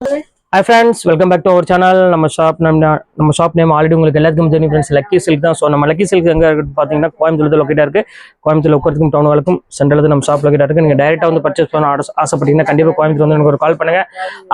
হবে hi friends welcome back to our channel நம்ம shop நம்ம நம்ம ஷாப் நேம் ஆல்ரெடி உங்களுக்கு எல்லாத்துக்கும் தெரியும் ஃப்ரெண்ட்ஸ் லக்கி சில்க் தான். ஸோ நம்ம லக்கி சில்க் எங்கே இருக்குது பார்த்தீங்கன்னா கோயம்புத்தூர் லொக்கேட்டாக இருக்குது கோயம்புத்தூர் உட்கறதுக்கும் டவுன் வழக்கும் சென்ட்ரல் நம்ம ஷாப் லொக்கேட்டாக இருக்குது நீங்கள் டேரெக்டாக வந்து பர்ச்சேஸ் பண்ண ஆசைப்பட்டீங்கன்னா கண்டிப்பாக கோயம்புத்தூர் வந்து எனக்கு ஒரு கால் பண்ணுங்க.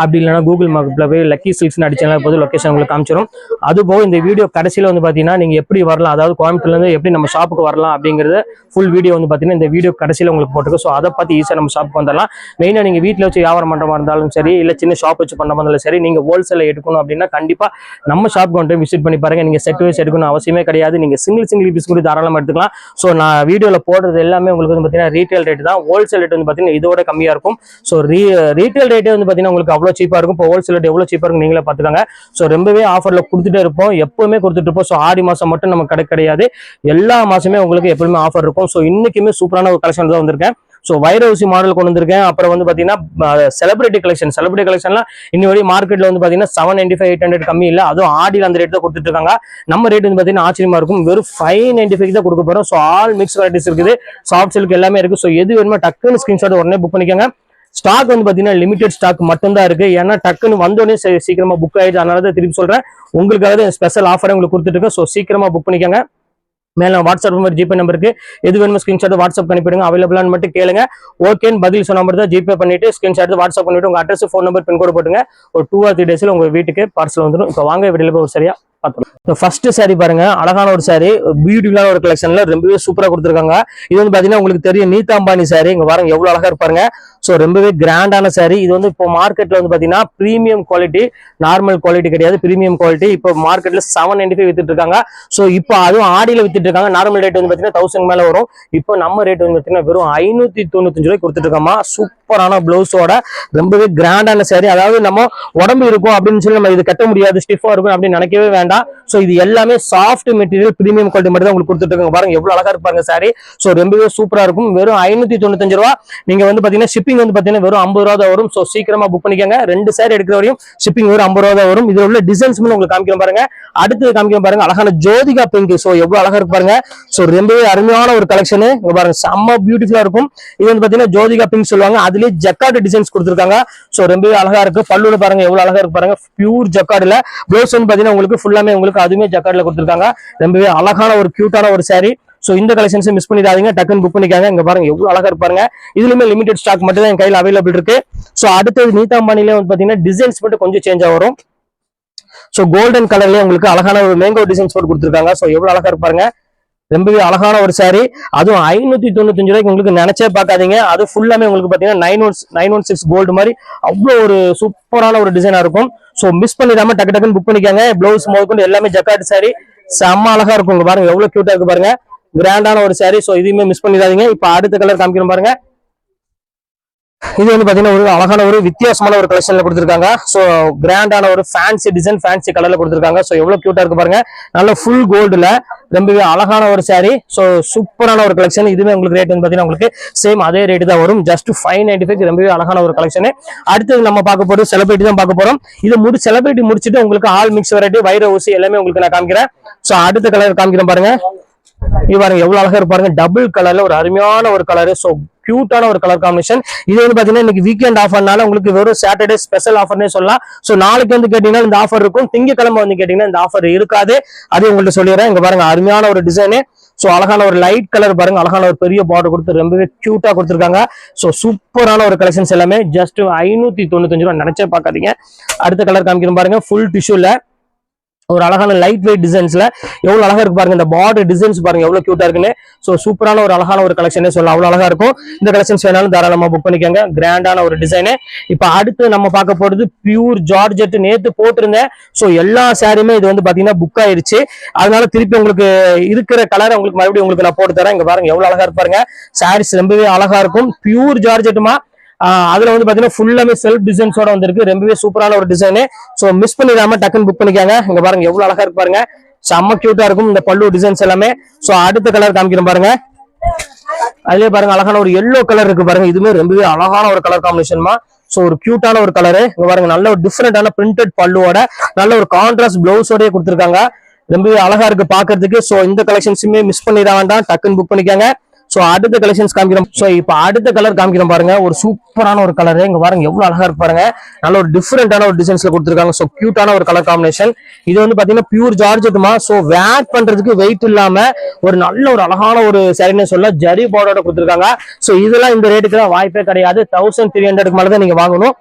அப்படி இல்லைனா கூகுள் மேப்பில் போய் லக்கி சில்க்ஸ்னு அடிச்சனால போது லொக்கேஷன் உங்களுக்கு காமிச்சிடும் அது போக இந்த வீடியோ கடைசியில் வந்து பார்த்தீங்கன்னா நீங்கள் எப்படி வரலாம் அதாவது கோயம்புத்தூர்லேருந்து எப்படி நம்ம ஷாப்புக்கு வரலாம் அப்படிங்கிறது ஃபுல் வீடியோ வந்து பார்த்தீங்கன்னா இந்த வீடியோ கடைசியில் உங்களுக்கு போட்டுருக்கு ஸோ அதை பார்த்து ஈஸியாக நம்ம ஷாப்புக்கு வந்துடலாம். மெயினாக நீங்கள் வீட்டில் வச்சு வியாபாரம் பண்ணுற இருந்தாலும் சரி இல்லை சின்ன ஷாப் வச்சு பண்ண இருந்தாலும் சரி நீங்கள் ஹோல்சேலில் எடுக்கணும் அப்படின்னா கண்டிப்பாக நம்ம ஷாப்புக்கு வந்து விசிட் பண்ணி பாருங்க. நீங்கள் செட் வைஸ் எடுக்கணும் அவசியமே கிடையாது. நீங்கள் சிங்கிள் சிங்கிள் பீஸ் கூட தாராளமா எடுத்துக்கலாம். ஸோ நான் வீடியோவில் போடுறது எல்லாமே உங்களுக்கு வந்து பார்த்தீங்கன்னா ரீட்டைல் ரேட் தான். ஹோல்சேல் ரேட் வந்து பார்த்தீங்கன்னா இதோட கம்மியாக இருக்கும். ஸோ ரீ ரீட்டைல் ரேட்டே வந்து பார்த்தீங்கன்னா உங்களுக்கு அவ்வளோ சீப்பாக இருக்கும். இப்போ ஹோல்சேல் ரேட் எவ்வளோ சீப்பாக இருக்கும் நீங்களே பாத்துக்காங்க ஸோ ரொம்பவே ஆஃபரில் கொடுத்துட்டே இருப்போம். எப்பவுமே கொடுத்துட்டு இருப்போம். ஸோ ஆடி மாதம் மட்டும் நம்ம கடை கிடையாது. எல்லா மாசமே உங்களுக்கு எப்பவுமே ஆஃபர் இருக்கும். ஸோ இன்னைக்குமே சூப்பரான ஒரு கலெக்ஷன் தான் வந்திருக்கேன். ஸோ வைரவசி மாடல் கொண்டு வந்திருக்கேன் அப்புறம் வந்து பார்த்தீங்கன்னா செலிபிரிட்டி கலெக்ஷன் செலிபிரிட்டி கலெக்ஷன்லாம் இன்னி வரையும் மார்க்கெட்டில் வந்து பார்த்தீங்கன்னா seven ninety five eight hundred கம்மி இல்லை. அதுவும் ஆடியில் அந்த ரேட் தான் கொடுத்துட்டு இருக்காங்க நம்ம ரேட் வந்து பார்த்தீங்கன்னா ஆச்சரியமா இருக்கும். வெறும் ஃபைவ் நைன்டி ஃபைவ் தான் கொடுக்க போகிறோம் ஸோ ஆல் மிக்ஸ் வெரைட்டிஸ் இருக்குது. சாஃப்ட் சில்க் எல்லாமே இருக்குது ஸோ எது வேணுமோ டக்குன்னு ஸ்கிரீன்ஷாட் உடனே புக் பண்ணிக்கோங்க. ஸ்டாக் வந்து பார்த்தீங்கன்னா லிமிடெட் ஸ்டாக் மட்டும்தான் இருக்கு. ஏன்னா டக்குன்னு வந்தோடனே சீக்கிரமாக சீக்கிரமா புக் ஆயிடுச்சு. அதனால தான் திருப்பி சொல்றேன். உங்களுக்காக ஸ்பெஷல் ஆஃபர் உங்களுக்கு கொடுத்துட்டு இருக்கேன் ஸோ சீக்கிரமா புக் பண்ணிக்கோங்க. மேலே வாட்ஸ்அப் நம்பர் ஜிபே நம்பருக்கு எது வேணுமோ ஸ்கிரீன்ஷாட் வாட்ஸ்அப் அனுப்பிடுங்க அவைலபிளான்னு மட்டும் கேளுங்க. ஓகேன்னு பதில் சொன்ன மட்டும் தான் ஜிபே பண்ணிட்டு ஸ்கிரீன்ஷாட் வாட்ஸ்அப் பண்ணிட்டு உங்க அட்ரஸ் ஃபோன் நம்பர் பின்கோடு போட்டுங்க. ஒரு டூ ஆர் த்ரீ டேஸில் உங்க வீட்டுக்கு பார்சல் வந்துடும் இப்போ வாங்க வீடியோல போய் ஒரு சரியா பார்த்துருவோம் ஃபர்ஸ்ட் சாரி பாருங்க. அழகான ஒரு சாரி பியூட்டிஃபுல்லான ஒரு கலெக்ஷன்ல ரொம்பவே சூப்பரா கொடுத்துருக்காங்க. இது வந்து பாத்தீங்கன்னா உங்களுக்கு தெரியும். நீதா அம்பானி saree. இங்க பாருங்க எவ்வளவு அழகா இருப்பாருங்க. ஸோ ரொம்பவே கிராண்டான saree. இது வந்து இப்போ மார்க்கெட்ல வந்து பாத்தீங்கன்னா ப்ரீமியம் குவாலிட்டி நார்மல் குவாலிட்டி கிடையாது. ப்ரீமியம் குவாலிட்டி இப்போ மார்க்கெட்ல செவன் நைன்டி ஃபைவ் வித்துட்டு இருக்காங்க ஸோ இப்போ அதுவும் ஆடியில் வித்துட்டு இருக்காங்க நார்மல் ரேட் வந்து பாத்தீங்கன்னா தௌசண்ட் மேல வரும். இப்போ நம்ம ரேட் வந்து பாத்தீங்கன்னா வெறும் ஐநூத்தி தொண்ணூத்தஞ்சு ரூபாய் கொடுத்துட்ருக்கோமா சூப்பரான பிளவுஸோட ரொம்பவே கிராண்டான saree. அதாவது நம்ம உடம்பு இருக்கும் அப்படின்னு சொல்லி நம்ம இது கட்ட முடியாது. ஸ்டிஃபா இருக்கும் அப்படின்னு நினைக்கவே வேண்டாம். ஸோ இது எல்லாமே சாஃப்ட் மெட்டீரியல் ப்ரீமியம் குவாலிட்டி மட்டும் தான் உங்களுக்கு கொடுத்துட்டு இருக்காங்க பாருங்க எவ்வளவு அழகா இருப்பாங்க சாரி ஸோ ரொம்பவே சூப்பரா இருக்கும். வெறும் ஐநூத்தி தொண்ணூத்தஞ்சு ரூபா. நீங்க வந்து பாத்தீங்கன்னா ஷிப்பிங் வந்து பாத்தீங்கன்னா வெறும் ஐம்பது ரூபா தான் வரும். ஸோ சீக்கிரமா புக் பண்ணிக்கோங்க. ரெண்டு சேர் எடுக்கிற வரையும் ஷிப்பிங் வெறும் ஐம்பது ரூபா தான் வரும். இதுல உள்ள டிசைன்ஸ் உங்களுக்கு காமிக்கிற பாருங்க. அடுத்தது காமிக்கிற பாருங்க. அழகான ஜோதிகா பிங்க் ஸோ எவ்வளவு அழகா இருக்கு பாருங்க. ஸோ ரொம்பவே அருமையான ஒரு கலெக்ஷன் இங்க பாருங்க. செம்ம பியூட்டிஃபுல்லா இருக்கும். இது வந்து பாத்தீங்கன்னா ஜோதிகா பிங்க் சொல்லுவாங்க. அதுலயே ஜக்கார்டு டிசைன்ஸ் கொடுத்துருக்காங்க. ஸோ ரொம்பவே அழகா இருக்கு. பல்லுல பாருங்க. எவ்வளவு அழகா இருக்கு பாருங்க. பியூர் ஜக்கார்டுல ப்ளவுஸ் வந்து பாத்தீங்கன்னா உங்களுக்கு ஃபுல்லாமே உங்களுக்கு அதுவுமே ஜக்கார்டுல கொடுத்துருக்காங்க. ரொம்பவே அழகான ஒரு கியூட்டான ஒரு சாரி ஸோ இந்த கலெக்ஷன்ஸை மிஸ் பண்ணிடாதீங்க. டக்குன்னு புக் பண்ணிக்காங்க. இங்கே பாருங்க எவ்வளோ அழகாக இருப்பாருங்க இதுலையுமே லிமிடெட் ஸ்டாக் மட்டும் தான் என் கையில் அவைலபிள் இருக்கு. ஸோ அடுத்தது நீதாம்பானிலே வந்து பார்த்தீங்கன்னா டிசைன்ஸ் மட்டும் கொஞ்சம் சேஞ்சாக வரும். ஸோ கோல்டன் கலர்லேயே உங்களுக்கு அழகான ஒரு மேங்கோ டிசைன்ஸ் போட்டு கொடுத்துருக்காங்க. ஸோ எவ்வளோ அழகாக இருப்பாருங்க ரொம்பவே அழகான ஒரு சாரி அதுவும் ஐநூத்தி தொண்ணூத்தஞ்சு ரூபாய்க்கு உங்களுக்கு நினைச்சே பார்க்காதீங்க. அது ஃபுல்லாமே உங்களுக்கு பாத்தீங்கன்னா nine one nine one six gold மாதிரி அவ்வளோ ஒரு சூப்பரான ஒரு டிசைனா இருக்கும். ஸோ மிஸ் பண்ணிடாம டக்கு டக்குன்னு புக் பண்ணிக்காங்க. பிளவுஸ் முதற்கொண்டு எல்லாமே ஜக்காட் சாரி செம்ம அழகா இருக்கும் பாருங்க. எவ்வளவு கியூட்டா இருக்கு பாருங்க. கிராண்டான ஒரு சாரி ஸோ இதையுமே மிஸ் பண்ணிடாதீங்க. இப்போ அடுத்த கலர் காமிக்கிறோம் பாருங்க. இது வந்து பாத்தீங்கன்னா ஒரு அழகான ஒரு வித்தியாசமான ஒரு கலெக்ஷன்ல கொடுத்துருக்காங்க. ஸோ கிராண்டான ஒரு ஃபேன்சி டிசைன் ஃபேன்சி கலர்ல கொடுத்துருக்காங்க. ஸோ எவ்வளவு கியூட்டா இருக்கு பாருங்க. நல்ல ஃபுல் கோல்டுல ரொம்பவே அழகான ஒரு சாரி ஸோ சூப்பரான ஒரு கலெக்ஷன் இதுவே உங்களுக்கு ரேட் வந்து பாத்தீங்கன்னா உங்களுக்கு சேம் அதே ரேட்டு தான் வரும். ஜஸ்ட் ஃபைவ் நைன்டி ஃபைவ் ரொம்பவே அழகான ஒரு கலெக்ஷன் அடுத்தது நம்ம பார்க்க போறது செலிபிரிட்டி தான் பார்க்க போறோம். இது முடி செலிபிரிட்டி முடிச்சுட்டு உங்களுக்கு ஆல் மிக்ஸ் வெரைட்டி வைர ஊசி எல்லாமே உங்களுக்கு நான் காமிக்கிறேன். ஸோ அடுத்த கலர் காமிக்கிறேன் பாருங்க. இது பாருங்க எவ்வளவு அழகா இருப்பாருங்க பாருங்க. டபுள் கலர்ல ஒரு அருமையான ஒரு கலர் சோ கியூட்டான ஒரு கலர் காம்பினேஷன் இது வந்து பாத்தீங்கன்னா இன்னைக்கு வீக்கெண்ட் ஆஃபர்னால உங்களுக்கு வெறும் சாட்டர்டே ஸ்பெஷல் ஆஃபர்னே சொல்லலாம். சோ நாளைக்கு வந்து கேட்டீங்கன்னா இந்த ஆஃபர் இருக்கும். திங்கக்கிழமை வந்து கேட்டீங்கன்னா இந்த ஆஃபர் இருக்காது. அதையும் உங்கள்ட்ட சொல்லிடுறேன். இங்க பாருங்க அருமையான ஒரு டிசைனு சோ அழகான ஒரு லைட் கலர் பாருங்க. அழகான ஒரு பெரிய பார்டர் கொடுத்து ரொம்பவே கியூட்டா கொடுத்துருக்காங்க. சோ சூப்பரான ஒரு கலெக்ஷன்ஸ் எல்லாமே ஜஸ்ட் ஐநூத்தி தொண்ணூத்தஞ்சு ரூபா நினைச்சே பாக்காதீங்க அடுத்த கலர் காமிக்கிறோம் பாருங்க. ஃபுல் டிஷ்யூல ஒரு அழகான லைட் வெயிட் டிசைன்ஸ்ல எவ்வளவு அழகா இருக்கு பாருங்க. இந்த பார்டர் டிசைன்ஸ் பாருங்க எவ்வளவு கியூட்டா இருக்குன்னு. சோ சூப்பரான ஒரு அழகான ஒரு கலெக்ஷனே சொல்லலாம். அவ்வளவு அழகா இருக்கும். இந்த கலெக்ஷன்ஸ் வேணாலும் தாராளமா புக் பண்ணிக்கோங்க. கிராண்டான ஒரு டிசைனு இப்ப அடுத்து நம்ம பார்க்க போறது பியூர் ஜார்ஜெட் நேத்து போட்டிருந்தேன். சோ எல்லா சாரியுமே இது வந்து பாத்தீங்கன்னா புக் ஆயிருச்சு. அதனால திருப்பி உங்களுக்கு இருக்கிற கலரை உங்களுக்கு மறுபடியும் உங்களுக்கு நான் போட்டு தரேன். இங்க பாருங்க எவ்வளவு அழகா இருப்பாருங்க சாரீஸ் ரொம்பவே அழகா இருக்கும். பியூர் ஜார்ஜெட்டுமா அதுல வந்து பாத்தீங்கன்னா ஃபுல்லாமே செல்ஃப் டிசைன்ஸோட வந்திருக்கு. ரொம்பவே சூப்பரான ஒரு டிசைனு சோ மிஸ் பண்ணிடாம டக்குன்னு புக் பண்ணிக்காங்க. இங்க பாருங்க எவ்வளவு அழகா இருக்கு பாருங்க. செம்ம கியூட்டா இருக்கும் இந்த பல்லு டிசைன்ஸ் எல்லாமே. சோ அடுத்த கலர் காமிக்கிறேன் பாருங்க. அதுலயே பாருங்க அழகான ஒரு எல்லோ கலர் இருக்கு பாருங்க. இதுவுமே ரொம்பவே அழகான ஒரு கலர் காம்பினேஷன்மா சோ ஒரு கியூட்டான ஒரு கலரு இங்க பாருங்க நல்ல ஒரு டிஃப்ரெண்டான பிரிண்டட் பல்லுவோட நல்ல ஒரு கான்ட்ராஸ்ட் பிளவுஸோடய கொடுத்துருக்காங்க. ரொம்பவே அழகா இருக்கு பாக்குறதுக்கு. சோ இந்த கலெக்ஷன்ஸுமே மிஸ் பண்ணிட வேண்டாம். டக்குன்னு புக் பண்ணிக்காங்க. ஸோ அடுத்த கலெக்ஷன்ஸ் காமிக்கிறோம். ஸோ இப்போ அடுத்த கலர் காமிக்கிறோம் பாருங்க. ஒரு சூப்பரான ஒரு கலர் இங்க பாருங்க எவ்வளவு அழகா இருப்பாருங்க நல்ல ஒரு டிஃப்ரெண்டான ஒரு டிசைன்ஸ்ல கொடுத்துருக்காங்க. ஸோ கியூட்டான ஒரு கலர் காம்பினேஷன் இது வந்து பாத்தீங்கன்னா பியூர் ஜார்ஜெட்டுமா ஸோ வேட் பண்றதுக்கு வெயிட் இல்லாம ஒரு நல்ல ஒரு அழகான ஒரு சரின்னு சொல்ல ஜரி பார்டரோட கொடுத்துருக்காங்க. ஸோ இதெல்லாம் இந்த ரேட்டுக்கு தான் வாய்ப்பே கிடையாது. தௌசண்ட் த்ரீ ஹண்ட்ரடுக்கு மேலே தான் நீங்க வாங்கணும்.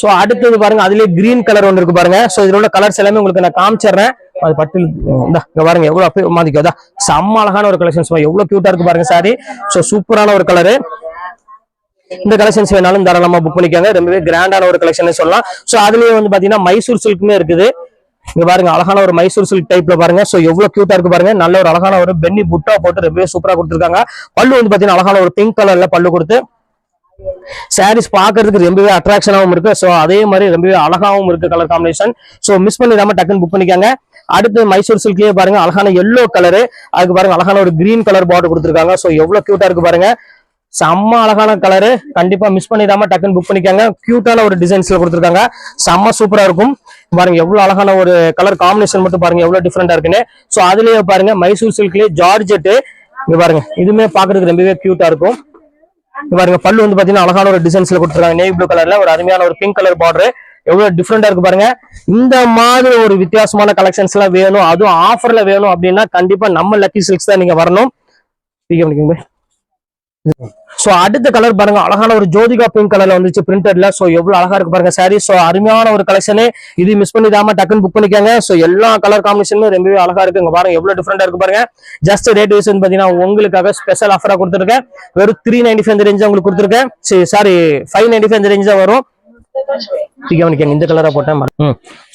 சோ அடுத்தது பாருங்க அதுலயே கிரீன் கலர் ஒன்று இருக்கு பாருங்க. சோ இதுல உள்ள கலர்ஸ் எல்லாமே உங்களுக்கு நான் காமிச்சிடுறேன். அது பட்டு இந்த இங்க பாருங்க எவ்வளவு அப்படியே மாதிக்கோதா செம்ம அழகான ஒரு கலெக்ஷன்ஸ் எவ்வளவு கியூட்டா இருக்கு பாருங்க சாரி சோ சூப்பரான ஒரு கலரு இந்த கலெக்ஷன்ஸ் வேணாலும் தாராளமா புக் பண்ணிக்கோங்க. ரொம்பவே கிராண்டான ஒரு கலெக்ஷன் சொல்லலாம். சோ அதுலயே வந்து பாத்தீங்கன்னா மைசூர் சில்க்குமே இருக்குது. இங்க பாருங்க அழகான ஒரு மைசூர் சில்க் டைப்ல பாருங்க. சோ எவ்வளவு கியூட்டா இருக்கு பாருங்க. நல்ல ஒரு அழகான ஒரு பென்னி புட்டா போட்டு ரொம்பவே சூப்பரா கொடுத்துருக்காங்க. பல்லு வந்து பாத்தீங்கன்னா அழகான ஒரு பிங்க் கலர்ல பல்லு கொடுத்து சாரீஸ் பார்க்கறதுக்கு ரொம்பவே அட்ராக்ஷனாகவும் இருக்கு. ஸோ அதே மாதிரி ரொம்பவே அழகாகவும் இருக்கு கலர் காம்பினேஷன் ஸோ மிஸ் பண்ணிடாம டக்குன்னு புக் பண்ணிக்காங்க. அடுத்து மைசூர் சில்க்லயே பாருங்க அழகான எல்லோ கலரு அதுக்கு பாருங்க அழகான ஒரு கிரீன் கலர் பார்டர் கொடுத்துருக்காங்க. ஸோ எவ்வளவு கியூட்டா இருக்கு பாருங்க. செம்ம அழகான கலரு கண்டிப்பா மிஸ் பண்ணிடாம டக்குன்னு புக் பண்ணிக்காங்க. கியூட்டான ஒரு டிசைன்ஸ்ல கொடுத்துருக்காங்க. செம்ம சூப்பரா இருக்கும். பாருங்க எவ்வளவு அழகான ஒரு கலர் காம்பினேஷன் மட்டும் பாருங்க எவ்வளவு டிஃப்ரெண்டா இருக்குன்னு. ஸோ அதுலயே பாருங்க மைசூர் சில்க்லயே ஜார்ஜெட்டு இங்க பாருங்க இதுவுமே பாக்குறதுக்கு ரொம்பவே கியூட்டா இருக்கும். பாருங்க பல்லு வந்து பாத்தீங்கன்னா அழகான ஒரு டிசைன்ஸ்ல கொடுத்துருக்காங்க. நேவி ப்ளூ கலர்ல ஒரு அருமையான ஒரு பிங்க் கலர் பார்டர் எவ்வளவு டிஃப்ரெண்டா இருக்கு பாருங்க. இந்த மாதிரி ஒரு வித்தியாசமான கலெக்ஷன்ஸ் எல்லாம் வேணும். அதுவும் ஆஃபர்ல வேணும் அப்படின்னா கண்டிப்பா நம்ம லக்கி சில்க்ஸ் தான் நீங்க வரணும். ஸோ சோ அடுத்த கலர் பாருங்க அழகான ஒரு ஜோதிகா பிங்க் கலர்ல வந்துச்சு பிரிண்டட்ல சோ எவ்வளவு அழகா இருக்கு பாருங்க சாரி சோ அருமையான ஒரு கலெக்ஷனு இது மிஸ் பண்ணிடாம டக்குன்னு புக் பண்ணிக்கோங்க. சோ எல்லா கலர் காம்பினேஷனும் ரொம்பவே அழகா இருக்கு. இங்க பாருங்க எவ்வளவு டிஃப்ரெண்டா இருக்கு பாருங்க. ஜஸ்ட் ரேட் வைஸ் வந்து பாத்தீங்கன்னா உங்களுக்காக ஸ்பெஷல் ஆஃபரா கொடுத்துருக்கேன். வெறும் த்ரீ நைன்டி ஃபைவ் ரேஞ்ச் உங்களுக்கு கொடுத்துருக்கேன். சரி sari five ninety five range தான் வரும். கவனிக்கங்க இந்த கலரா போட்டேன்.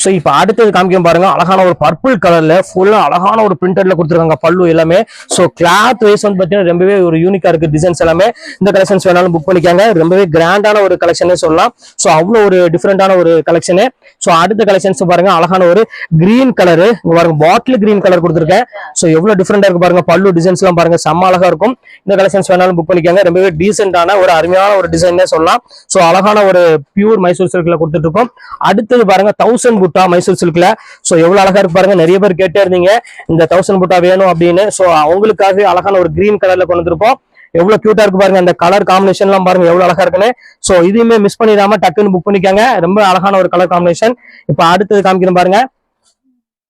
ஸோ இப்போ அடுத்தது காமிக்கும் பாருங்க அழகான ஒரு பர்பிள் கலர்ல ஃபுல்லா அழகான ஒரு பிரிண்டட்ல கொடுத்துருக்காங்க பல்லு எல்லாமே. ஸோ கிளாத் வைஸ் வந்து பாத்தீங்கன்னா ரொம்பவே ஒரு யூனிக்கா இருக்கு டிசைன்ஸ் எல்லாமே. இந்த கலெக்ஷன்ஸ் வேணாலும் புக் பண்ணிக்காங்க. ரொம்பவே கிராண்டான ஒரு கலெக்ஷனே சொல்லலாம். ஸோ அவ்வளோ ஒரு டிஃப்ரெண்டான ஒரு கலெக்ஷனு ஸோ அடுத்த கலெக்ஷன்ஸ் பாருங்க அழகான ஒரு கிரீன் கலரு இங்க பாருங்க பாட்டில் கிரீன் கலர் கொடுத்துருக்கேன். ஸோ எவ்வளவு டிஃப்ரெண்டா இருக்கு பாருங்க பல்லு டிசைன்ஸ் எல்லாம் பாருங்க செம்ம அழகா இருக்கும். இந்த கலெக்ஷன்ஸ் வேணாலும் புக் பண்ணிக்காங்க. ரொம்பவே டீசென்டான ஒரு அருமையான ஒரு டிசைன்னே சொல்லலாம். ஸோ அழகான ஒரு பியூர் மைசூர் சில்க்ல கொடுத்துட்டு இருக்கோம் அடுத்தது பாருங்க தௌசண்ட் புட்டா மைசூர் சில்க்ல ஸோ எவ்வளவு அழகா இருக்கு பாருங்க நிறைய பேர் கேட்டே இருந்தீங்க. இந்த தௌசண்ட் புட்டா வேணும் அப்படின்னு. ஸோ அவங்களுக்காக அழகான ஒரு கிரீன் கலர்ல கொண்டு வந்திருப்போம். எவ்வளவு கியூட்டா இருக்கு பாருங்க அந்த கலர் காம்பினேஷன் எல்லாம் பாருங்க எவ்வளவு அழகா இருக்குன்னு. சோ இதுவுமே மிஸ் பண்ணிடாம டக்குன்னு புக் பண்ணிக்காங்க. ரொம்ப அழகான ஒரு கலர் காம்பினேஷன் இப்போ அடுத்தது காமிக்கணும் பாருங்க.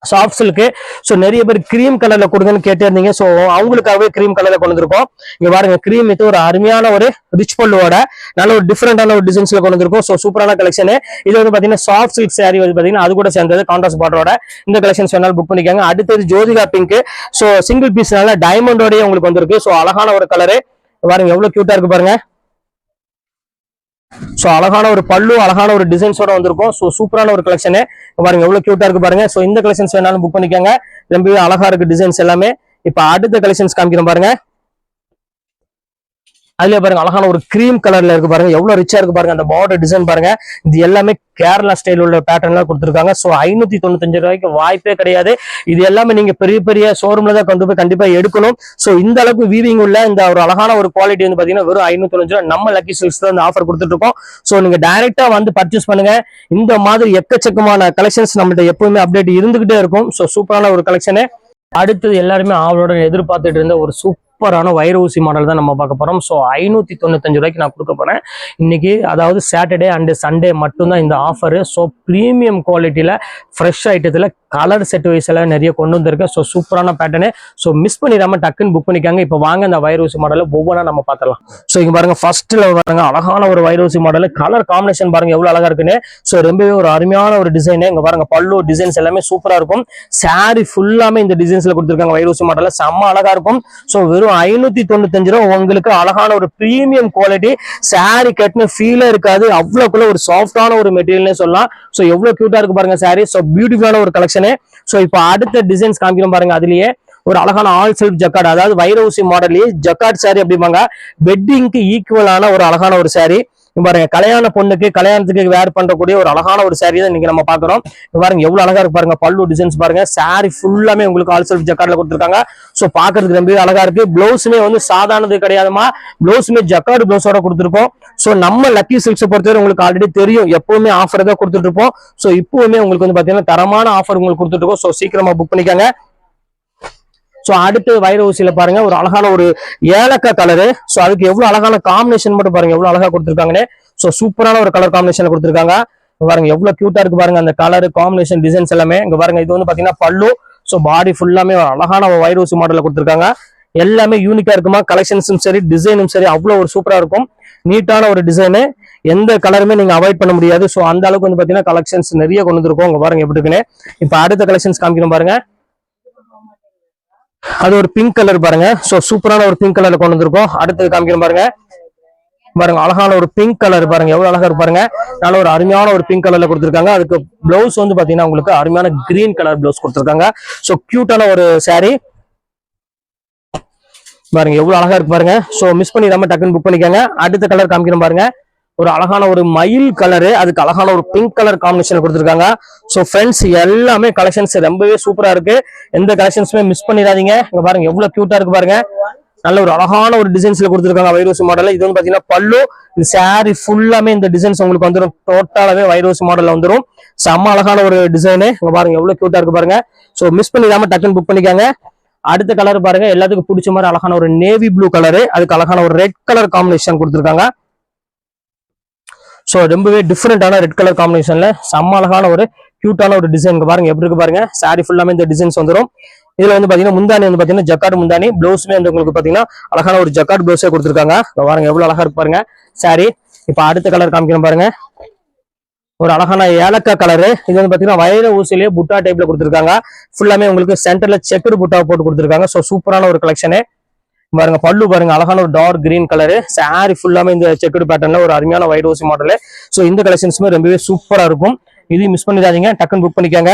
சாஃப்ட் சில்க்கு ஸோ நிறைய பேர் கிரீம் கலர்ல கொடுங்கன்னு கேட்டிருந்தீங்க. ஸோ அவங்களுக்காகவே கிரீம் கலர்ல கொண்டு வந்திருக்கோம். இங்க பாருங்க கிரீம் இது ஒரு அருமையான ஒரு ரிச் பல்லுவோட நல்ல ஒரு டிஃப்ரெண்டான ஒரு டிசைன்ஸ்ல கொண்டு வந்திருக்கோம். ஸோ சூப்பரான கலெக்ஷன் இது வந்து பாத்தீங்கன்னா சாஃப்ட் சில்க் சாரி வந்து பாத்தீங்கன்னா அது கூட சேர்ந்தது கான்ட்ராஸ்ட் பார்டரோட இந்த கலெக்ஷன்ஸ் வேணாலும் புக் பண்ணிக்காங்க. அடுத்தது ஜோதிகா பிங்க் ஸோ சிங்கிள் பீஸ்னால டைமண்டோடய உங்களுக்கு வந்திருக்கு. ஸோ அழகான ஒரு கலரு பாருங்க எவ்வளவு கியூட்டா இருக்கு பாருங்க. ஸோ அழகான ஒரு பல்லு அழகான ஒரு டிசைன்ஸோட வந்திருக்கும். ஸோ சூப்பரான ஒரு கலெக்ஷனு பாருங்க எவ்வளவு கியூட்டா இருக்கு பாருங்க. ஸோ இந்த கலெக்ஷன்ஸ் வேணாலும் புக் பண்ணிக்கோங்க. ரொம்பவே அழகா இருக்கு டிசைன்ஸ் எல்லாமே. இப்போ அடுத்த கலெக்ஷன்ஸ் காமிக்கிறோம் பாருங்க. அதுல பாருங்க அழகான ஒரு கிரீம் கலர்ல இருக்கு பாருங்க. எவ்வளவு ரிச்சா இருக்கு பாருங்க. அந்த பார்டர் டிசைன் பாருங்க. இது எல்லாமே கேரளா ஸ்டைல் உள்ள பேட்டர்ன்லாம் கொடுத்துருக்காங்க. ஸோ ஐநூத்தி தொண்ணூத்தஞ்சு ரூபாய்க்கு வாய்ப்பே கிடையாது. இது எல்லாமே நீங்க பெரிய பெரிய ஷோரூம்ல தான் கொண்டு போய் கண்டிப்பா எடுக்கணும். ஸோ இந்த அளவுக்கு வீவிங் உள்ள இந்த ஒரு அழகான ஒரு குவாலிட்டி வந்து பாத்தீங்கன்னா வெறும் ஐநூத்தி தொண்ணூறு ரூபாய் நம்ம லக்கி சில்க்ஸ் தான் இந்த ஆஃபர் கொடுத்துட்டு இருக்கோம் ஸோ நீங்க டைரக்டா வந்து பர்ச்சேஸ் பண்ணுங்க. இந்த மாதிரி எக்கச்சக்கமான கலெக்ஷன்ஸ் நம்மள்ட்ட எப்பவுமே அப்டேட் இருந்துகிட்டே இருக்கும். ஸோ சூப்பரான ஒரு கலெக்ஷனு அடுத்தது எல்லாருமே ஆவலோட எதிர்பார்த்துட்டு இருந்த ஒரு சூப்பரான வைர ஊசி மாடல் தான் நம்ம பார்க்க போறோம். ஸோ ஐநூத்தி தொண்ணூத்தஞ்சு ரூபாய்க்கு நான் கொடுக்க போறேன். இன்னைக்கு அதாவது சாட்டர்டே அண்டு சண்டே மட்டும்தான் இந்த ஆஃபர் ஸோ ப்ரீமியம் குவாலிட்டியில ஃப்ரெஷ் ஐட்டத்தில் கலர் செட் வைஸ் எல்லாம் நிறைய கொண்டு வந்திருக்கேன் ஸோ சூப்பரான பேட்டர்னு ஸோ மிஸ் பண்ணிடாம டக்குன்னு புக் பண்ணிக்காங்க. இப்போ வாங்க இந்த வைர ஊசி மாடலை ஒவ்வொன்றா நம்ம பார்த்துடலாம். ஸோ இங்க பாருங்க ஃபர்ஸ்ட்ல பாருங்க அழகான ஒரு வைர ஊசி மாடல் கலர் காம்பினேஷன் பாருங்க எவ்வளவு அழகா இருக்குன்னு. ஸோ ரொம்பவே ஒரு அருமையான ஒரு டிசைன் இங்க பாருங்க பல்லு டிசைன்ஸ் எல்லாமே சூப்பரா இருக்கும். சாரி ஃபுல்லாமே இந்த டிசைன்ஸ்ல கொடுத்துருக்காங்க வைரூசி மாடலில் செம்ம அழகா இருக்கும். ஸோ வெறும் ஐநூத்தி தொண்ணூத்தஞ்சு ரூபா உங்களுக்கு அழகான ஒரு ப்ரீமியம் குவாலிட்டி சாரி கட்டின ஃபீலே இருக்காது. அவ்வளோக்குள்ள ஒரு சாஃப்டான ஒரு மெட்டீரியல்னே சொல்லலாம். ஸோ எவ்வளவு கியூட்டா இருக்கு பாருங்க சாரி ஸோ பியூட்டிஃபுல்லான ஒரு கலெக்ஷனு ஸோ இப்போ அடுத்த டிசைன்ஸ் காமிக்கிறோம் பாருங்க அதுலயே. ஒரு அழகான ஆல் செல்ஃப் ஜக்காட் அதாவது வைரவுசி ஊசி மாடல்லே ஜக்கார்ட் saree அப்படிம்பாங்க. வெட்டிங்க்கு ஈக்குவலான ஒரு அழகான ஒரு saree. பாருங்க கல்யாண பொண்ணுக்கு கல்யாணத்துக்கு வேர் பண்ணக்கூடிய ஒரு அழகான ஒரு சாரி தான் இன்னைக்கு நம்ம பாக்குறோம் பாருங்க எவ்வளவு அழகா இருக்கு பாருங்க பல்லு டிசைன்ஸ் பாருங்க. சாரி ஃபுல்லாமே உங்களுக்கு ஆல் செல்ஃப் ஜக்கார்ட்ல கொடுத்துருக்காங்க. சோ பாக்குறதுக்கு ரொம்பவே அழகா இருக்கு. பிளவுஸுமே வந்து சாதாரணது கிடையாதுமா. பிளவுஸுமே ஜக்கார்டு பிளவுஸோட கொடுத்துருக்கோம் சோ நம்ம லக்கி சில்க்ஸை பொறுத்தவரை உங்களுக்கு ஆல்ரெடி தெரியும். எப்பவுமே ஆஃபர் தான் கொடுத்துட்டு இருப்போம். சோ இப்பவுமே உங்களுக்கு வந்து பாத்தீங்கன்னா தரமான ஆஃபர் உங்களுக்கு கொடுத்துட்டு இருக்கோம். சோ சீக்கிரமா புக் பண்ணிக்கோங்க. ஸோ அடுத்து வைர ஊசியில் பாருங்க ஒரு அழகான ஒரு ஏலக்காய் கலரு ஸோ அதுக்கு எவ்வளோ அழகான காம்பினேஷன் மட்டும் பாருங்க எவ்வளோ அழகாக கொடுத்துருக்காங்கன்னு. ஸோ சூப்பரான ஒரு கலர் காம்பினேஷன் கொடுத்துருக்காங்க. பாருங்க எவ்வளோ க்யூட்டாக இருக்கு பாருங்க அந்த கலர் காம்பினேஷன் டிசைன்ஸ் எல்லாமே. இங்கே பாருங்க இது வந்து பார்த்தீங்கன்னா பல்லு. ஸோ பாடி ஃபுல்லாமே ஒரு அழகான ஒரு வைர ஊசி மாடலில் கொடுத்துருக்காங்க. எல்லாமே யூனிக்கா இருக்குமா? கலெக்ஷன்ஸும் சரி டிசைனும் சரி அவ்வளோ ஒரு சூப்பராக இருக்கும். நீட்டான ஒரு டிசைனு எந்த கலருமே நீங்கள் அவாய்ட் பண்ண முடியாது. ஸோ அந்த அளவுக்கு வந்து பார்த்தீங்கன்னா கலெக்ஷன்ஸ் நிறைய கொண்டு வந்துருக்கோம். உங்க பாருங்க எப்படி இருக்குன்னு. இப்போ அடுத்த கலெக்ஷன்ஸ் காமிக்கணும் பாருங்க. அது ஒரு பிங்க் கலர் பாருங்க. ஸோ சூப்பரான ஒரு பிங்க் கலர்ல கொண்டு வந்திருக்கோம். அடுத்தது காமிக்கணும் பாருங்க. பாருங்க அழகான ஒரு பிங்க் கலர் பாருங்க. எவ்வளவு அழகா இருப்பாருங்க பாருங்க. நல்ல ஒரு அருமையான ஒரு பிங்க் கலர்ல கொடுத்துருக்காங்க. அதுக்கு பிளவுஸ் வந்து பாத்தீங்கன்னா உங்களுக்கு அருமையான கிரீன் கலர் பிளவுஸ் கொடுத்துருக்காங்க. ஸோ கியூட்டான ஒரு saree. பாருங்க எவ்வளவு அழகா இருக்கு பாருங்க. ஸோ மிஸ் பண்ணிடாம டக்குன்னு புக் பண்ணிக்கோங்க. அடுத்த கலர் காமிக்கணும் பாருங்க. ஒரு அழகான ஒரு மயில் கலரு அதுக்கு அழகான ஒரு பிங்க் கலர் காம்பினேஷன் கொடுத்துருக்காங்க. ஸோ ஃப்ரெண்ட்ஸ் எல்லாமே கலெக்ஷன்ஸ் ரொம்பவே சூப்பரா இருக்கு. எந்த கலெக்ஷன்ஸுமே மிஸ் பண்ணிடாதீங்க. இங்க பாருங்க எவ்வளவு கியூட்டா இருக்கு பாருங்க. நல்ல ஒரு அழகான ஒரு டிசைன்ஸ்ல கொடுத்துருக்காங்க வைரோஸ் மாடல் இது வந்து பாத்தீங்கன்னா பல்லு. இது சாரி ஃபுல்லாமே இந்த டிசைன்ஸ் உங்களுக்கு வந்துடும் டோட்டலாவே வைரோஸ் மாடல்ல வந்துடும் செம்ம அழகான ஒரு டிசைனு இங்க பாருங்க எவ்வளவு கியூட்டா இருக்கு பாருங்க. ஸோ மிஸ் பண்ணிடாம டக்குன்னு புக் பண்ணிக்காங்க. அடுத்த கலர் பாருங்க. எல்லாத்துக்கும் பிடிச்ச மாதிரி அழகான ஒரு நேவி ப்ளூ கலரு அதுக்கு அழகான ஒரு ரெட் கலர் காம்பினேஷன் கொடுத்துருக்காங்க. ஸோ ரொம்பவே டிஃப்ரெண்டான ரெட் கலர் காம்பினேஷன்ல செம்ம அழகான ஒரு கியூட்டான ஒரு டிசைன் பாருங்க. எப்படி இருக்கு பாருங்க? சாரி ஃபுல்லாமே இந்த டிசைன்ஸ் வந்துடும் இதுல வந்து பாத்தீங்கன்னா முந்தானி வந்து பாத்தீங்கன்னா ஜக்கார்டு முந்தானி பிளவுஸ்மே வந்து உங்களுக்கு பாத்தீங்கன்னா அழகான ஒரு ஜக்கார்டு பிளவுஸே கொடுத்துருக்காங்க. பாருங்க எவ்வளவு அழகா இருக்கு பாருங்க. சாரி இப்போ அடுத்த கலர் காமிக்கணும் பாருங்க. ஒரு அழகான ஏலக்காய் கலரு இது வந்து பாத்தீங்கன்னா வயல ஊசிலேயே புட்டா டைப்ல கொடுத்துருக்காங்க. ஃபுல்லாமே உங்களுக்கு சென்டர்ல செக்குடு புட்டா போட்டு கொடுத்துருக்காங்க. ஸோ சூப்பரான ஒரு கலெக்ஷனு பாருங்க பல்லு பாருங்க அழகான ஒரு டார்க் கிரீன் கலரு சாரி ஃபுல்லாமே இந்த செக்குடு பேட்டர்ன்ல ஒரு அருமையான ஒயிட் ஓசி மாடலு ஸோ இந்த கலெக்ஷன்ஸுமே ரொம்பவே சூப்பரா இருக்கும். இதையும் மிஸ் பண்ணிடாதீங்க டக்குன்னு புக் பண்ணிக்கோங்க.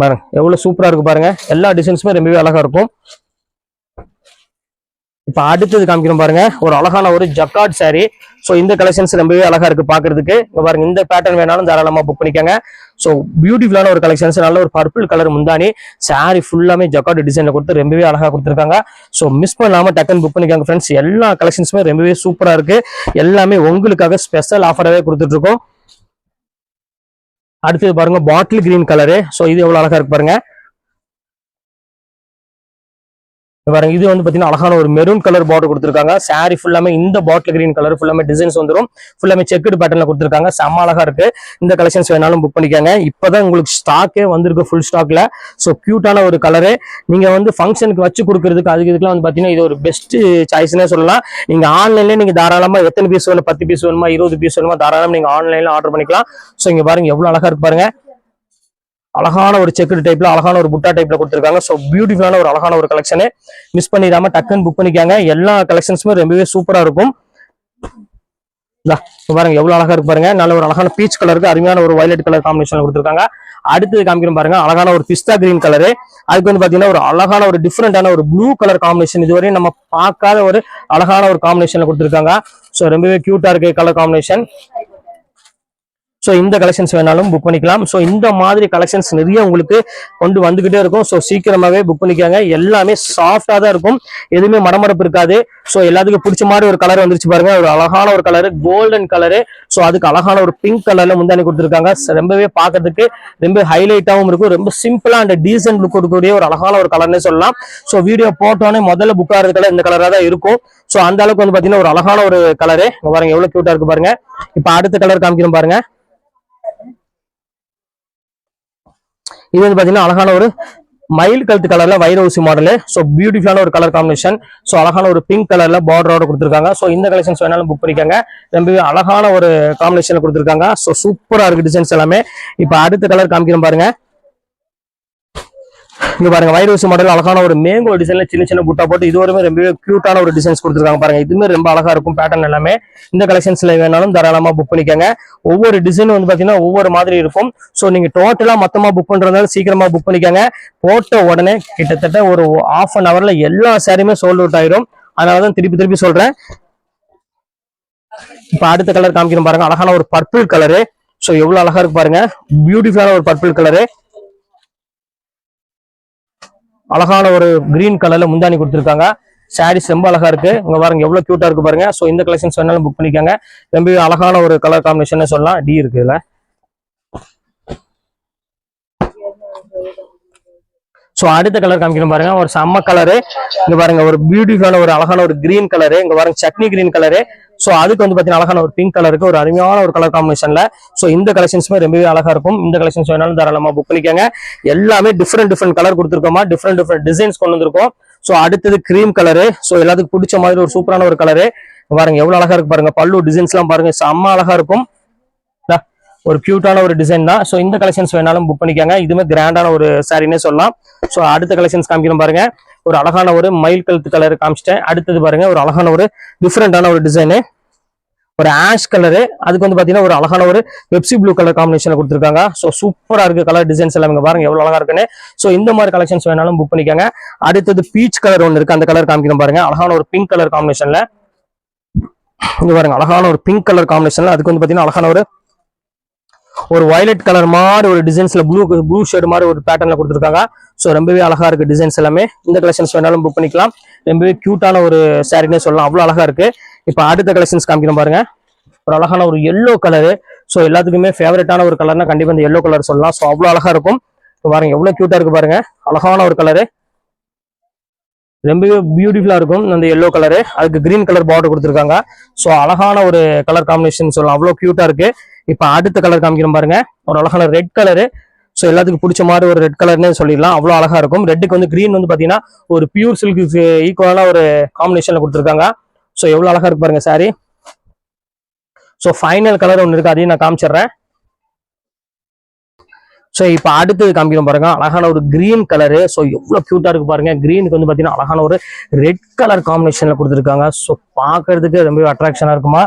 பாருங்க எவ்வளவு சூப்பரா இருக்கு பாருங்க. எல்லா டிசைன்ஸுமே ரொம்பவே அழகா இருக்கும். இப்ப அடுத்தது காமிக்கிறோம் பாருங்க ஒரு அழகான ஒரு ஜக்கார்ட் சாரி ஸோ இந்த கலெக்ஷன்ஸ் ரொம்பவே அழகா இருக்கு பாக்குறதுக்கு. பாருங்க இந்த பேட்டர்ன் வேணாலும் தாராளமா புக் பண்ணிக்கோங்க. ஸோ பியூட்டிஃபுல்லான ஒரு கலெக்ஷன்ஸ் நல்ல ஒரு பர்பிள் கலர் முந்தானி சாரி ஃபுல்லாமே ஜக்காட் டிசைனில் கொடுத்து ரொம்பவே அழகாக கொடுத்துருக்காங்க. ஸோ மிஸ் பண்ணாமல் டக்குன்னு புக் பண்ணிக்காங்க ஃப்ரெண்ட்ஸ் எல்லா கலெக்ஷன்ஸுமே ரொம்பவே சூப்பராக இருக்கு. எல்லாமே உங்களுக்காக ஸ்பெஷல் ஆஃபராகவே கொடுத்துட்ருக்கோம். அடுத்தது பாருங்க பாட்டில் கிரீன் கலரு ஸோ இது எவ்வளோ அழகாக இருக்கு பாருங்க. பாருங்க இது வந்து பாத்தீங்கன்னா அழகான ஒரு மெரூன் கலர் பார்டர் கொடுத்துருக்காங்க. சாரி ஃபுல்லாமே இந்த பாட்டில் கிரீன் கலர் ஃபுல்லாமே டிசைன்ஸ் வந்துடும் ஃபுல்லாமே செக்குடு பேட்டர்ல கொடுத்துருக்காங்க. செம்ம அழகா இருக்கு. இந்த கலெக்ஷன்ஸ் வேணாலும் புக் பண்ணிக்கோங்க. இப்பதான் உங்களுக்கு ஸ்டாக்கே வந்திருக்கு ஃபுல் ஸ்டாக்ல ஸோ கியூட்டான ஒரு கலரு நீங்க வந்து ஃபங்க்ஷனுக்கு வச்சு கொடுக்கறதுக்கு அதுக்கு இதுக்கெல்லாம் வந்து பாத்தீங்கன்னா இது ஒரு பெஸ்ட் சாய்ஸ்னே சொல்லலாம். நீங்க ஆன்லைன்ல நீங்க தாராளமா எத்தனை பீஸ் வேணும்? பத்து பீஸ் வேணுமா? இருபது பீஸ் வேணுமா? தாராளமா நீங்க ஆன்லைன்ல ஆர்டர் பண்ணிக்கலாம். ஸோ இங்க பாருங்க எவ்வளவு அழகா இருக்கு பாருங்க. அழகான ஒரு செக்குடு டைப்ல அழகான ஒரு புட்டா டைப்ல கொடுத்துருக்காங்க. ஸோ பியூட்டிஃபுல்லான ஒரு அழகான ஒரு கலெக்ஷனு மிஸ் பண்ணிடாம டக்குன்னு புக் பண்ணிக்காங்க. எல்லா கலெக்ஷன்ஸுமே ரொம்பவே சூப்பரா இருக்கும். பாருங்க எவ்வளவு அழகா இருக்கு பாருங்க. நல்ல ஒரு அழகான பீச் கலருக்கு அருமையான ஒரு வயலட் கலர் காம்பினேஷன் கொடுத்துருக்காங்க. அடுத்தது காமிக்கிறோம் பாருங்க அழகான ஒரு பிஸ்தா கிரீன் கலரு அதுக்கு வந்து பாத்தீங்கன்னா ஒரு அழகான ஒரு டிஃப்ரெண்டான ஒரு ப்ளூ கலர் காம்பினேஷன் இதுவரையும் நம்ம பார்க்காத ஒரு அழகான ஒரு காம்பினேஷன்ல கொடுத்துருக்காங்க. ஸோ ரொம்பவே கியூட்டா இருக்கு கலர் காம்பினேஷன் ஸோ இந்த கலெக்ஷன்ஸ் வேணாலும் புக் பண்ணிக்கலாம். ஸோ இந்த மாதிரி கலெக்ஷன்ஸ் நிறைய உங்களுக்கு கொண்டு வந்துகிட்டே இருக்கும். ஸோ சீக்கிரமாகவே புக் பண்ணிக்காங்க. எல்லாமே சாஃப்டாக தான் இருக்கும். எதுவுமே மடமடப்பு இருக்காது. ஸோ எல்லாத்துக்கும் பிடிச்ச மாதிரி ஒரு கலர் வந்துருச்சு பாருங்க. ஒரு அழகான ஒரு கலரு கோல்டன் கலரு ஸோ அதுக்கு அழகான ஒரு பிங்க் கலர்ல முந்தானி கொடுத்துருக்காங்க. ரொம்பவே பார்க்கறதுக்கு ரொம்ப ஹைலைட்டாகவும் இருக்கும். ரொம்ப சிம்பிளா அண்ட் டீசென்ட் லுக் கொடுக்கக்கூடிய ஒரு அழகான ஒரு கலர்னே சொல்லலாம். ஸோ வீடியோ போட்டோன்னே முதல்ல புக் ஆகிறது கலர் இந்த கலராக தான் இருக்கும். ஸோ அந்த அளவுக்கு வந்து பார்த்தீங்கன்னா ஒரு அழகான ஒரு கலரு பாருங்க எவ்வளோ கியூட்டா இருக்கு பாருங்க. இப்போ அடுத்த கலர் காமிக்கிறோம் பாருங்க. இது வந்து பாத்தீங்கன்னா அழகான ஒரு மயில் கழுத்து கலர்ல வைரவுசி மாடலு ஸோ பியூட்டிஃபுல்லான ஒரு கலர் காம்பினேஷன் ஸோ அழகான ஒரு பிங்க் கலர்ல பார்டரோட கொடுத்துருக்காங்க. ஸோ இந்த கலெக்ஷன்ஸ் வேணாலும் புக் பண்ணிக்காங்க. ரொம்பவே அழகான ஒரு காம்பினேஷன்ல கொடுத்துருக்காங்க. ஸோ சூப்பரா இருக்கு டிசைன்ஸ் எல்லாமே. இப்போ அடுத்த கலர் காமிக்கிறோம் பாருங்க. இங்க பாருங்க வைரஸ் மாடல் அழகான ஒரு மேங்கோ டிசைன்ல சின்ன சின்ன புட்டா போட்டு இது வரைக்கும் ரொம்பவே கியூட்டான ஒரு டிசைன்ஸ் கொடுத்துருக்காங்க பாருங்க. இதுவுமே ரொம்ப அழகா இருக்கும் பேட்டர்ன் எல்லாமே. இந்த கலெக்ஷன்ஸ்ல வேணாலும் தாராளமா புக் பண்ணிக்கோங்க. ஒவ்வொரு டிசைன் வந்து பாத்தீங்கன்னா ஒவ்வொரு மாதிரி இருக்கும். ஸோ நீங்க டோட்டலா மொத்தமா புக் பண்றதுனால சீக்கிரமா புக் பண்ணிக்கோங்க. போட்ட உடனே கிட்டத்தட்ட ஒரு ஆஃப் அன் ஹவர்ல எல்லா சாரியுமே சோல்ட் அவுட் ஆயிரும். அதனாலதான் திருப்பி திருப்பி சொல்றேன். இப்ப அடுத்த கலர் காமிக்கிறோம் பாருங்க. அழகான ஒரு பர்பிள் கலரு ஸோ எவ்வளவு அழகா இருக்கு பாருங்க. பியூட்டிஃபுல்லான ஒரு பர்பிள் கலரு அழகான ஒரு கிரீன் கலர்ல முந்தானி கொடுத்துருக்காங்க. சாரீஸ் ரொம்ப அழகா இருக்கு. இங்க பாருங்க எவ்வளவு கியூட்டா இருக்கு பாருங்க. சோ இந்த கலெக்ஷன்ஸ் வேணாலும் புக் பண்ணிக்கோங்க. ரொம்ப அழகான ஒரு கலர் காம்பினேஷன் சொல்லலாம். டி இருக்கு இதுல. ஸோ அடுத்த கலர் காமிக்கணும் பாருங்க. ஒரு செம்ம கலரு இங்க பாருங்க ஒரு பியூட்டிஃபுல்லான ஒரு அழகான ஒரு கிரீன் கலரு இங்க பாருங்க சட்னி கிரீன் கலரு ஸோ அதுக்கு வந்து பாத்தீங்கன்னா அழகான ஒரு பிங்க் கலருக்கு ஒரு அருமையான ஒரு கலர் காம்பினேஷன்ல ஸோ இந்த கலெக்ஷன்ஸுமே ரொம்பவே அழகா இருக்கும். இந்த கலெக்ஷன்ஸ் வேணாலும் தாராளமா புக் பண்ணிக்கோங்க. எல்லாமே டிஃப்ரெண்ட் டிஃப்ரெண்ட் கலர் கொடுத்துருக்கோமா? டிஃப்ரெண்ட் டிஃப்ரெண்ட் டிசைன்ஸ் கொண்டு வந்திருக்கோம். ஸோ அடுத்தது கிரீம் கலரு ஸோ எல்லாத்துக்கும் பிடிச்ச மாதிரி ஒரு சூப்பரான ஒரு கலரு பாருங்க எவ்வளவு அழகா இருக்கு பாருங்க. பல்லு டிசைன்ஸ் எல்லாம் பாருங்க செம்ம அழகா இருக்கும். ஒரு கியூட்டான ஒரு டிசைன் தான். ஸோ இந்த கலெக்ஷன்ஸ் வேணாலும் புக் பண்ணிக்கோங்க. இதுவுமே கிராண்டான ஒரு சாரின்னே சொல்லலாம். ஸோ அடுத்த கலெக்ஷன்ஸ் காமிக்கிறோம் பாருங்க. ஒரு அழகான ஒரு மயில் கழுத்து கலர் காமிச்சிட்டேன். அடுத்தது பாருங்க ஒரு அழகான ஒரு டிஃப்ரெண்டான ஒரு டிசைனு ஒரு ஆஷ் கலரு அதுக்கு வந்து பார்த்தீங்கன்னா ஒரு அழகான ஒரு பெப்சி ப்ளூ கலர் காம்பினேஷன் கொடுத்துருக்காங்க. ஸோ சூப்பராக இருக்கு கலர் டிசைன்ஸ் எல்லாம் இங்கே பாருங்க எவ்வளோ அழகாக இருக்குன்னு. ஸோ இந்த மாதிரி கலெக்ஷன்ஸ் வேணாலும் புக் பண்ணிக்கோங்க. அடுத்தது பீச் கலர் ஒன்று இருக்கு. அந்த கலர் காமிக்கணும் பாருங்க. அழகான ஒரு பிங்க் கலர் காம்பினேஷன்ல இங்க பாருங்க அழகான ஒரு பிங்க் கலர் காம்பினேஷன்ல அதுக்கு வந்து பார்த்தீங்கன்னா அழகான ஒரு ஒரு வயலட் கலர் மாதிரி ஒரு டிசைன்ஸ்ல ப்ளூ ப்ளூ ஷேடு மாதிரி ஒரு பேட்டர்ன்ல கொடுத்துருக்காங்க. ஸோ ரொம்பவே அழகா இருக்கு டிசைன்ஸ் எல்லாமே. இந்த கலெக்ஷன்ஸ் வேணாலும் புக் பண்ணிக்கலாம். ரொம்பவே கியூட்டான ஒரு சாரினே சொல்லலாம். அவ்வளோ அழகா இருக்கு. இப்போ அடுத்த கலெக்ஷன்ஸ் காமிக்கிறோம் பாருங்க. ஒரு அழகான ஒரு எல்லோ கலரு ஸோ எல்லாத்துக்குமே ஃபேவரட்டான ஒரு கலர்னா கண்டிப்பாக இந்த எல்லோ கலர் சொல்லலாம். ஸோ அவ்வளோ அழகா இருக்கும். பாருங்க எவ்வளோ கியூட்டா இருக்கு பாருங்க. அழகான ஒரு கலரு ரொம்பவே பியூட்டிஃபுல்லா இருக்கும். அந்த எல்லோ கலரு அதுக்கு கிரீன் கலர் பார்டர் கொடுத்துருக்காங்க. ஸோ அழகான ஒரு கலர் காம்பினேஷன் சொல்லலாம். அவ்வளோ கியூட்டா இருக்கு. இப்போ அடுத்த கலர் காமிக்கிறோம் பாருங்க. ஒரு அழகான ரெட் கலரு ஸோ எல்லாத்துக்கும் பிடிச்ச மாதிரி ஒரு ரெட் கலர்னே சொல்லிடலாம். அவ்வளோ அழகா இருக்கும். ரெட்டுக்கு வந்து கிரீன் வந்து பாத்தீங்கன்னா ஒரு பியூர் சில்க்கு ஈக்குவலான ஒரு காம்பினேஷன்ல கொடுத்துருக்காங்க. ஸோ எவ்வளோ அழகா இருக்கு பாருங்க சாரி ஸோ ஃபைனல் கலர் ஒன்று இருக்கு. அதையும் நான் காமிச்சிடுறேன். ஸோ இப்போ அடுத்தது காமிக்கிறோம் பாருங்க அழகான ஒரு கிரீன் கலரு ஸோ எவ்வளோ க்யூட்டாக இருக்கு பாருங்க. கிரீனுக்கு வந்து பார்த்தீங்கன்னா அழகான ஒரு ரெட் கலர் காம்பினேஷனில் கொடுத்துருக்காங்க. ஸோ பார்க்கறதுக்கு ரொம்பவே அட்ராக்ஷனாக இருக்குமா?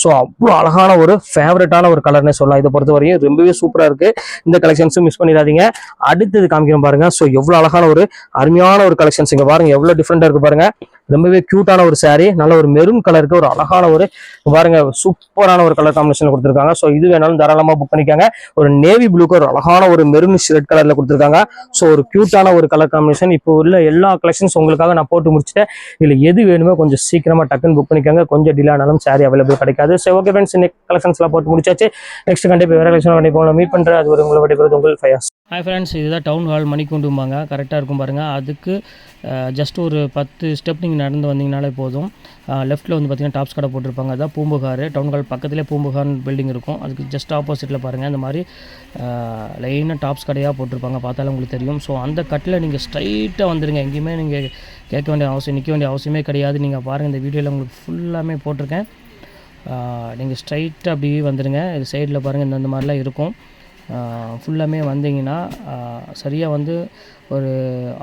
ஸோ அவ்வளோ அழகான ஒரு ஃபேவரட்டான ஒரு கலர்னே சொல்லலாம். இதை பொறுத்த வரையும் ரொம்பவே சூப்பராக இருக்கு. இந்த கலெக்ஷன்ஸும் மிஸ் பண்ணிடாதீங்க. அடுத்தது காமிக்கிறோம் பாருங்க. ஸோ எவ்வளோ அழகான ஒரு அருமையான ஒரு கலெக்ஷன்ஸ் இங்கே பாருங்க. எவ்வளோ டிஃப்ரெண்டாக இருக்கு பாருங்க. ரொம்பவே கியூட்டான ஒரு சாரீ நல்ல ஒரு மெரூன் கலருக்கு ஒரு அழகான ஒரு பாருங்க சூப்பரான ஒரு கலர் காம்பினேஷன் கொடுத்துருக்காங்க. ஸோ இது வேணாலும் தாராளமாக புக் பண்ணிக்காங்க. ஒரு நேவி ப்ளூக்கு ஒரு அழகான ஒரு மெரூன் ரெட் கலரில் கொடுத்துருக்காங்க. ஸோ ஒரு கியூட்டான ஒரு கலர் காம்பினேஷன் இப்போ உள்ள எல்லா கலெக்ஷன்ஸ் உங்களுக்காக நான் போட்டு முடிச்சிட்டேன். இல்லை எது வேணுமோ கொஞ்சம் சீக்கிரமாக டக்குன்னு புக் பண்ணிக்காங்க. கொஞ்சம் டிலே ஆனாலும் சாரி அவைலபிள் கிடைக்காது. ஸோ ஓகே ஃப்ரெண்ட்ஸ் நெக்ஸ்ட் கலெக்ஷன்ஸ்லாம் போட்டு முடிச்சாச்சு. நெக்ஸ்ட் கண்டிப்பாக வேறு கலெக்ஷன் கண்டிப்பாக மீட் பண்ணுறது அது ஒரு உங்களை விடைபெறுவது உங்கள் ஃபயாஸ் ஹாய் ஃப்ரெண்ட்ஸ் இதுதான் டவுன் ஹால் மணிக்கூண்டும்பாங்க. கரெக்டாக இருக்கும் பாருங்கள் அதுக்கு ஜஸ்ட் ஒரு பத்து ஸ்டெப் நீங்கள் நடந்து வந்தீங்கனாலே போதும். லெஃப்ட்டில் வந்து பார்த்திங்கன்னா டாப்ஸ் கடை போட்டிருப்பாங்க. அதான் பூம்புகார். டவுன் ஹால் பக்கத்துலேயே பூம்புகார்னு பில்டிங் இருக்கும். அதுக்கு ஜஸ்ட் ஆப்போசிட்டில் பாருங்கள் இந்த மாதிரி லைனாக டாப்ஸ் கடையாக போட்டிருப்பாங்க. பார்த்தாலும் உங்களுக்கு தெரியும். ஸோ அந்த கட்டில் நீங்கள் ஸ்ட்ரைட்டாக வந்துடுங்க எங்கேயுமே நீங்கள் கேட்க வேண்டிய அவசியம் நிற்க வேண்டிய அவசியமே கிடையாது. நீங்கள் பாருங்கள் இந்த வீடியோவில் உங்களுக்கு ஃபுல்லாமே போட்டிருக்கேன். நீங்கள் ஸ்ட்ரைட்டாக அப்படியே வந்துடுங்க இது சைடில் பாருங்கள் இந்த மாதிரிலாம் இருக்கும். ஃபுல்லாமே வந்தீங்கன்னா சரியாக வந்து ஒரு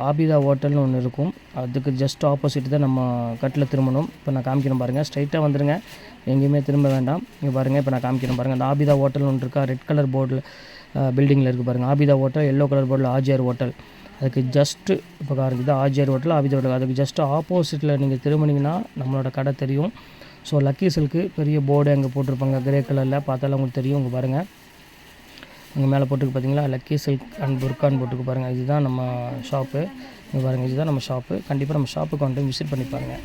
ஆபிதா ஹோட்டல்னு ஒன்று இருக்கும். அதுக்கு ஜஸ்ட் ஆப்போசிட் தான் நம்ம கட்டில் திரும்பணும். இப்போ நான் காமிக்கிறேன் பாருங்கள் ஸ்ட்ரைட்டாக வந்துடுங்க எங்கேயுமே திரும்ப வேண்டாம். இங்கே பாருங்கள் இப்போ நான் காமிக்கிறேன் பாருங்கள் அந்த ஆபிதா ஹோட்டல்னு ஒன்று இருக்கா? ரெட் கலர் போர்டில் பில்டிங்கில் இருக்குது பாருங்கள் ஆபிதா ஹோட்டல் எல்லோ கலர் போர்டில் ஆஜியார் ஹோட்டல். அதுக்கு ஜஸ்ட்டு இப்போ காரணம் இது ஆஜியார் ஹோட்டல் ஆபிதா ஹோட்டல். அதுக்கு ஜஸ்ட் ஆப்போசிட்டில் நீங்கள் திரும்பினீங்கன்னா நம்மளோட கடை தெரியும். ஸோ லக்கி சில்க்கு பெரிய போர்டு அங்கே போட்டிருப்பாங்க கிரே கலரில் பார்த்தாலும் உங்களுக்கு தெரியும் உங்கள் பாருங்கள் அங்கே மேலே போட்டுக்கு பார்த்தீங்களா லக்கி சில்க் அண்ட் புர்கான் போட்டுக்கு பாருங்கள் இதுதான் நம்ம ஷாப்பு இங்கே பாருங்கள் இதுதான் நம்ம ஷாப்பு கண்டிப்பாக நம்ம ஷாப்புக்கு வந்து விசிட் பண்ணி பாருங்கள்